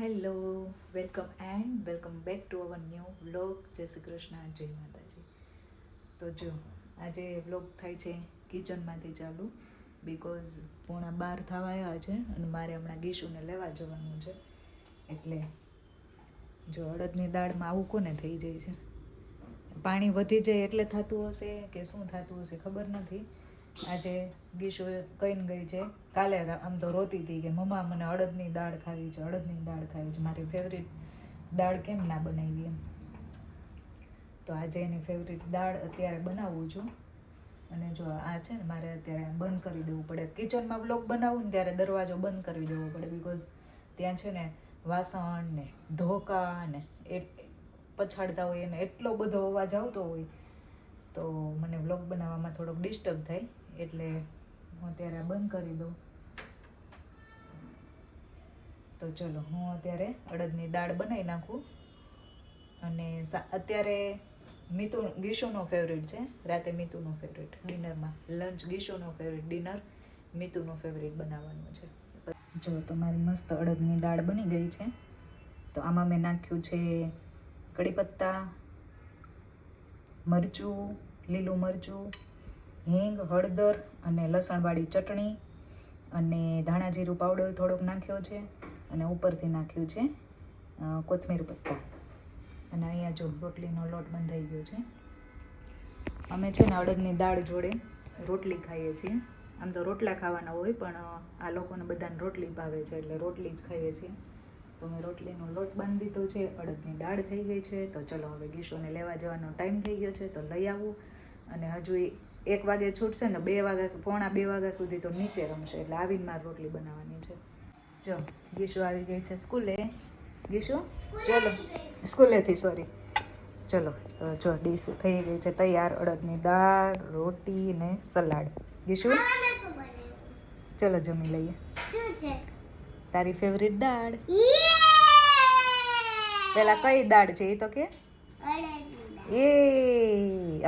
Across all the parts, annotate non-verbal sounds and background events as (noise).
Hello welcome and welcome back to our new vlog Jai Shri Krishna, જય માતાજી. તો જો, આજે વ્લોગ થાય છે કિચનમાંથી ચાલુ બિકોઝ પોણા બાર થવા આવ્યા છે અને મારે હમણાં ગીશુને લેવા જવાનું છે. એટલે જો અડદની દાળમાં આવું કોને થઈ જાય છે? પાણી વધી જાય એટલે થતું હશે કે શું થતું હશે ખબર નથી. આજે ગીશુ કહીને ગઈ છે, કાલે આમ તો રોતી હતી કે મમ્મા મને અડદની દાળ ખાવી છે, અડદની દાળ ખાવી છે, મારી ફેવરિટ દાળ કેમ ના બનાવી એમ. તો આજે એની ફેવરિટ દાળ અત્યારે બનાવું છું. અને જો આ છે ને મારે અત્યારે બંધ કરી દેવું પડે. કિચનમાં બ્લોક બનાવું ને ત્યારે દરવાજો બંધ કરી દેવો પડે બિકોઝ ત્યાં છે ને વાસણ ને ધોકા ને એ પછાડતા હોય એને એટલો બધો અવાજ આવતો હોય તો મને વ્લોગ બનાવવામાં થોડોક ડિસ્ટર્બ થાય. એટલે હું અત્યારે બંધ કરી દઉં. તો ચલો, હું અત્યારે અડદની દાળ બનાવી નાખું. અને અત્યારે મિતુ, ગીશુનો ફેવરેટ છે. રાતે મિતુનો ફેવરેટ ડિનરમાં લંચ ગીશુનો ફેવરેટ ડિનર મિતુનો ફેવરેટ બનાવવાનું છે. જો, તો મારી મસ્ત અડદની દાળ બની ગઈ છે. તો આમાં મેં નાખ્યું છે કડી પત્તા મરચું, લીલું મરચું હિંગ, હળદર અને લસણવાળી ચટણી અને ધાણા જીરું પાવડર થોડોક નાખ્યો છે અને ઉપરથી નાખ્યું છે કોથમીર પત્તા. અને અહીંયા જો રોટલીનો લોટ બંધાઈ ગયો છે. અમે છે ને અડદની દાળ જોડે રોટલી ખાઈએ છીએ. આમ તો રોટલા ખાવાના હોય પણ આ લોકોને બધાને રોટલી ભાવે છે એટલે રોટલી જ ખાઈએ છીએ. તો મેં રોટલીનો લોટ બાંધી દીધો છે, અડદની દાળ થઈ ગઈ છે. તો ચલો હવે ગીશોને લેવા જવાનો ટાઈમ થઈ ગયો છે, તો લઈ આવું. અને હજુ એ એક વાગે છૂટશે ને બે વાગ્યા પોણા બે વાગ્યા સુધી તો નીચે રમશે એટલે આવીને મારે રોટલી બનાવવાની છે. જો ગીશુ આવી ગઈ છે સ્કૂલે. ગીશુ? ચલો. સ્કૂલેથી સોરી ચલો તો જો ડીશ થઈ ગઈ છે તૈયાર અડદની દાળ રોટી ને સલાડ. ગીશુ? ચલો જમી લઈએ. તારી ફેવરિટ દાળ. પેલા કઈ દાળ છે એ તો કે? એ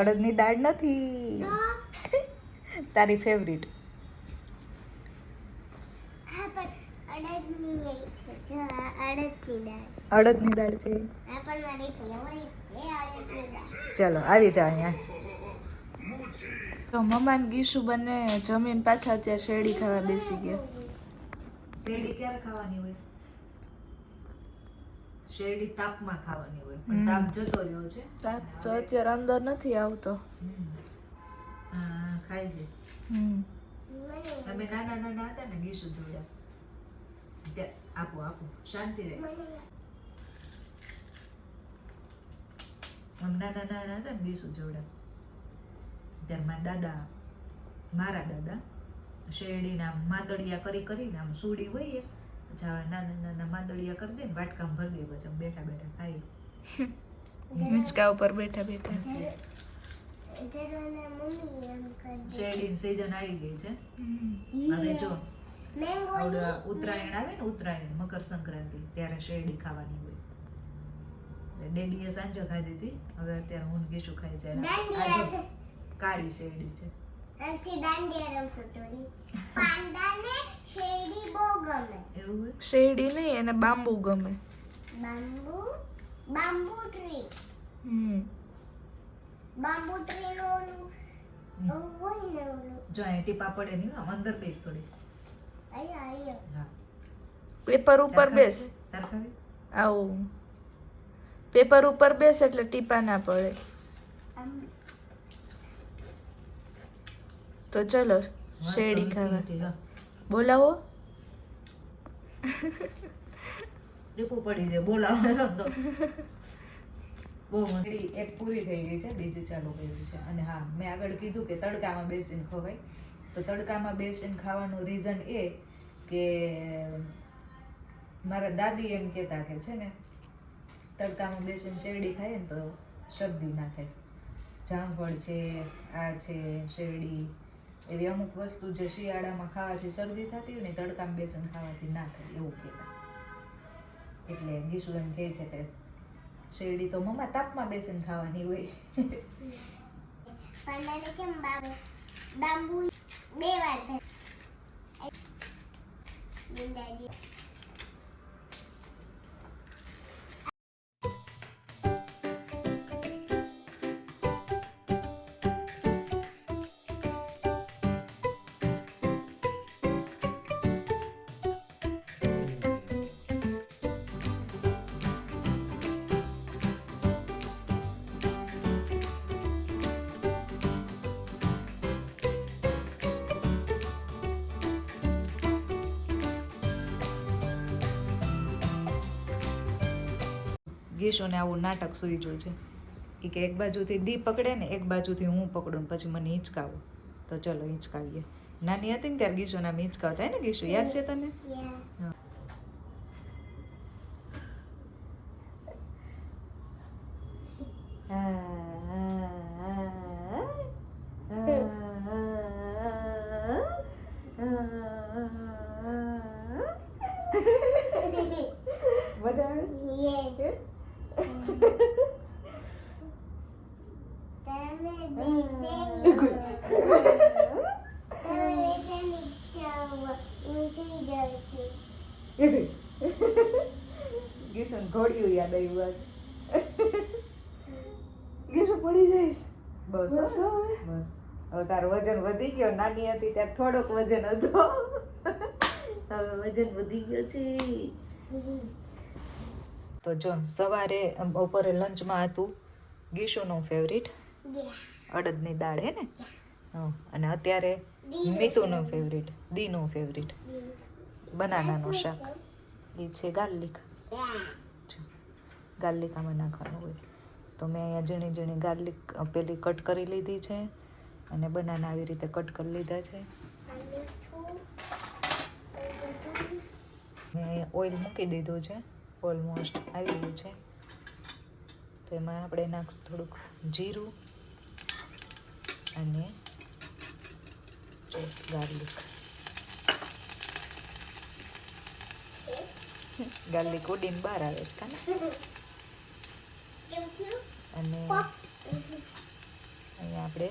અડદની દાળ નથી. તારી ફેવરિટ અડદની દાળ છે. આ પણ મારી ફેવરિટ છે અડદની દાળ. ચલો આવી જા અહીંયા. તો મમ્મા ને ગીશુ બંને જમીન પાછા ત્યાં શેરડી ખાવા બેસી ગયા. શેરડી ક્યારે ખાવાની હોય? શેરડી તાપમાં ખાવાની હોય પણ તાપ જતો રહ્યો છે. તાપ તો અત્યારે અંદર નથી આવતો. હા, ખાઈ મને અમે નાના નાના હતા ને ગીસુ જોડ્યા ત્યાં આપો આપો. શાંતિ રહે. નાના નાના હતા ને ગીસુ જોડે. ત્યારે મારા દાદા મારા દાદા શેરડીના માંદડિયા કરી કરીને આમ સુડી હોય પછી નાના નાના માંદડિયા કરી દે ને વાટકામાં ભરી દે પછી આમ બેઠા બેઠા ખાઈએ. હિંચકા ઉપર બેઠા બેઠા શેરડીની સિઝન આવી ગઈ છે. હવે જો ઉત્તરાયણ આવે ને ઉત્તરાયણ મકર સંક્રાંતિ ત્યારે શેરડી ખાવાની હોય. ડેડીએ સાંજે ખાધી હતી હવે અત્યારે હું ગીશુ ખાઈ છે કાળી શેરડી છે. શેરડી નહીં એને બાંબુ ગમે. Bamboo? Bamboo tree hmm. Bamboo tree નું ઓલું હમ. ઓલું હોય ને ઓલું. જો અહીં ટીપા પડે નહીં અંદર બેસ થોડી. હા. પેપર ઉપર બેસ. આવું. પેપર ઉપર બેસ એટલે ટીપા ના પડે. તો ચલો શેરડી ખાવા. બોલાવો. ટીપું પડી જાય બોલાવે. (laughs) બહુ મસ્ત. એક પૂરી થઈ ગઈ છે, બીજી ચાલુ કરી છે. અને હા, મેં આગળ કીધું કે તડકામાં બેસીને ખવાય. તો તડકામાં બેસીને ખાવાનું રીઝન એ કે મારા દાદી એમ કહેતા કે છે ને, તડકામાં બેસીને શેરડી ખાઈએ ને તો શરદી ના થાય. જામફળ છે, આ છે, શેરડી, એવી અમુક વસ્તુ જે શિયાળામાં ખાવાથી શરદી થતી હોય ને તડકામાં બેસીને ખાવાથી ના થાય એવું કહેતા. એટલે ગીસુ એમ કહે છે કે શેરડી તો મમ્મા તાપમાં બેસીને ખાવાની હોય. કેમ બાંબુ બે વાર થાય. ગીશોને આવું નાટક સૂઈજું છે. એ કે એક બાજુથી દી પકડે ને એક બાજુથી હું પકડું ને પછી મને હિંચકાવો. તો ચલો હિંચકાવીએ. નાની હતી ને ત્યારે ગીશોના આમ હિંચકાવતા ને ગીશો યાદ છે તને? Yes. (laughs) મજા આવે છે? yes. તમે વિશે તમે વિશે નીચે ઊંચી જાવ છું (laughs) ગીસુને ઘોડિયું યાદ આવ્યું આજે. (laughs) ગીસુ પડી જઈશ. બસ બસ. હવે. બસ. હવે તારું વજન વધી ગયો. નાની હતી ત્યારે થોડોક વજન હતો. (laughs) હવે વજન વધી ગયો છે. તો જો સવારે બપોરે લંચમાં હતું ગીશુનું ફેવરિટ અડદની દાળ હે ને? અને અત્યારે મીતુનું ફેવરિટ દીનું ફેવરિટ બનાનાનું શાક એ છે ગાર્લિક ગાર્લિક આમાં નાખવાનું હોય. તો મેં અહીંયા ઝીણી ઝીણી ગાર્લિક પેલી કટ કરી લીધી છે અને બનાના આવી રીતે કટ કરી લીધા છે. મેં ઓઇલ મૂકી દીધું છે. ઓલમોસ્ટ આવી ગયું છે. તો એમાં આપણે નાખશું થોડુંક જીરું અને ગાર્લિક ગાર્લિક ઉડીને બહાર આવે છે કાને અને અહીંયા આપણે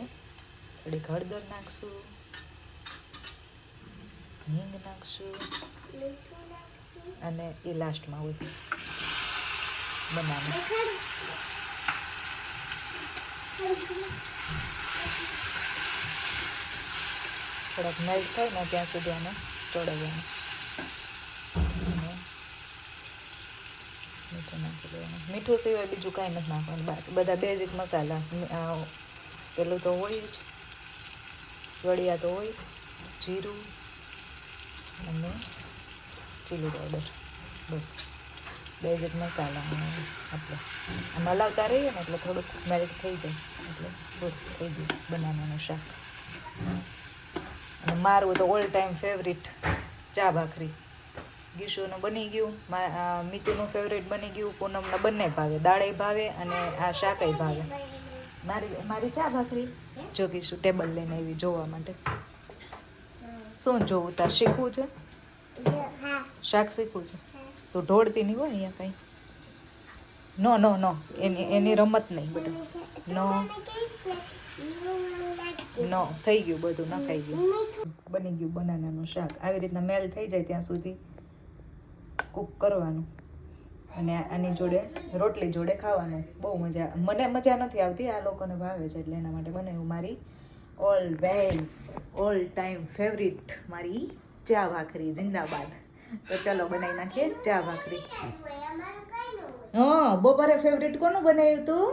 થોડીક હળદર નાખશું હિંગ નાખશું અને એ લાસ્ટમાં હોય બનાવી થોડાક મેલ્ટ થાય ને ત્યાં સુધી આને ચોળવવાનું અને મીઠું નાખી દેવાનું મીઠું સિવાય બીજું કાંઈ નથી નાખવાનું. બાકી બધા બેઝિક મસાલા પેલું તો હોય જ, વડિયા તો હોય, જીરું અને ચીલી પાવડર બસ. બેઝિક મસાલા આપણે. આમ હલાવતા રહીએ ને એટલે થોડુંક મેરેજ થઈ જાય. એટલે પૂરું થઈ ગયું બનાવવાનું શાક. અને મારું તો ઓલ ટાઈમ ફેવરિટ ચા ભાખરી. ગીશુનું બની ગયું મીતુનું ફેવરિટ બની ગયું, પૂનમના બંને ભાવે, દાળે ભાવે અને આ શાકય ભાવે. મારી મારી ચા ભાખરી? જો ગીશુ ટેબલ લઈને આવી જોવા માટે. શું જોવું, તાર શીખવું છે? શાક શીખવું છે? તો ઢોળતી નહીં હોય અહીંયા કંઈ? નો નો નો, એની એની રમત નહીં બધું નો. નો, થઈ ગયું, બધું નખાઈ ગયું. બની ગયું બનાનાનું શાક. આવી રીતના મેલ થઈ જાય ત્યાં સુધી. કૂક કરવાનું. અને આની જોડે રોટલી જોડે ખાવાનું. બહુ મજા મને મજા નથી આવતી આ લોકોને ભાવે છે એટલે એના માટે બનાવ્યું મારી ઓલવેઝ ઓલ ટાઈમ ફેવરિટ મારી ચા ભાખરી જિંદાબાદ. તો ચલો બનાવી નાખીએ ચા ભાખરી. હા બપોરે ફેવરિટ કોનું બનાવ્યું તું?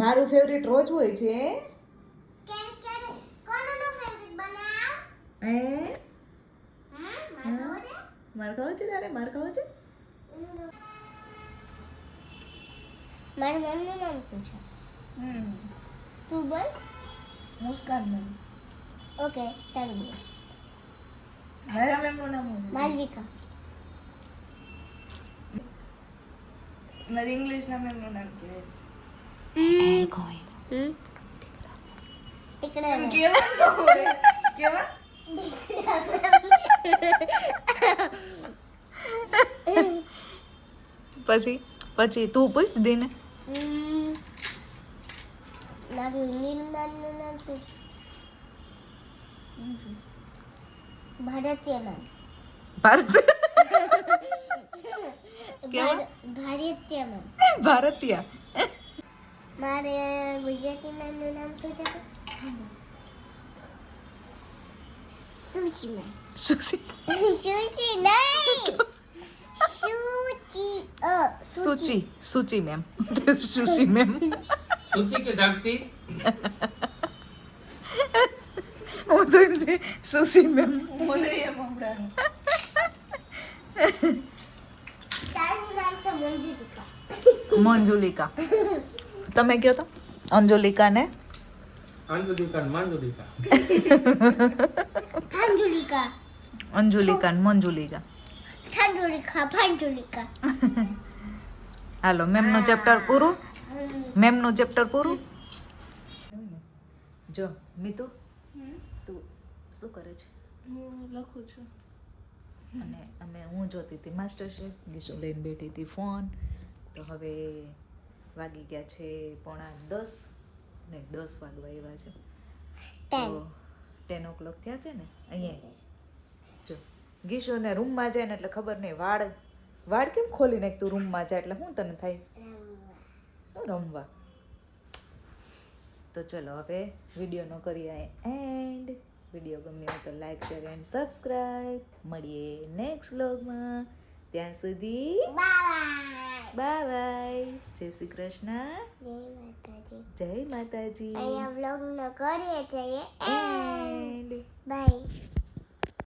મારું ફેવરિટ રોજ હોય છે. હે? માર ખાવું છે તારે? માર ખાવું છે? મારા મમ્મીનું નામ શું છે? તું બોલ. મુસ્કાન મેમ ઓકે તારું બોલ. મારા મેમનું નામ માલવિકા. મારી ઇંગ્લિશના મેમનું નામ કહેવાય. હમ. ટીકડા. કેવા? કેવા પછી પછી તું પૂછ દીને. હમ. મારું નિર્માણનું નામ શું? છે ભારતીય નામ ભારત ભાર- ભારતીય નામ ભારતીય. મારે ગુજરાતી નામનું નામ શું છે? સુચી મેમ. સુશી સુચી નહીં સુચી સુચી સુચી મેમ સુશી મેમ સુતી કે જાગતી હું તો એમ છે સુશી મેમ મને એમ હમણાં મંજુલિકા. તમે કયો તો? અંજુલિકા ને અંજુલિકા મંજુલિકા અંજુલિકા ને મંજુલિકા. ઠંડુલિકા ફંડુલિકા હાલો મેમનું ચેપ્ટર પૂરું? મેમનું ચેપ્ટર પૂરું? જો મિતુ તું શું કરે છે? લખું છું. અને અમે હું જોતી હતી માસ્ટર શેફ ગીસુ લઈને બેઠી હતી ફોન. તો હવે વાગી ગયા છે પોણા દસ ને દસ વાગવા આવ્યા છે. તો ટેન ઓ ક્લોક થયા છે ને? અહીંયા. જો ગીશોને રૂમમાં જાય ને એટલે ખબર નહીં વાળ વાળ કેમ ખોલી નાખ તું રૂમમાં જાય એટલે શું તને થાય? રમવા? તો ચલો હવે વિડીયોનો કરીએ એન્ડ વીડિયો ગમ્યો તો લાઈક શેર એન્ડ સબસ્ક્રાઈબ મળીએ નેક્સ્ટ વ્લોગમાં ત્યાં સુધી બાય બાય જય શ્રી કૃષ્ણ. જય માતાજી. જય માતાજી. વ્લોગ નો કરીએ છીએ. And by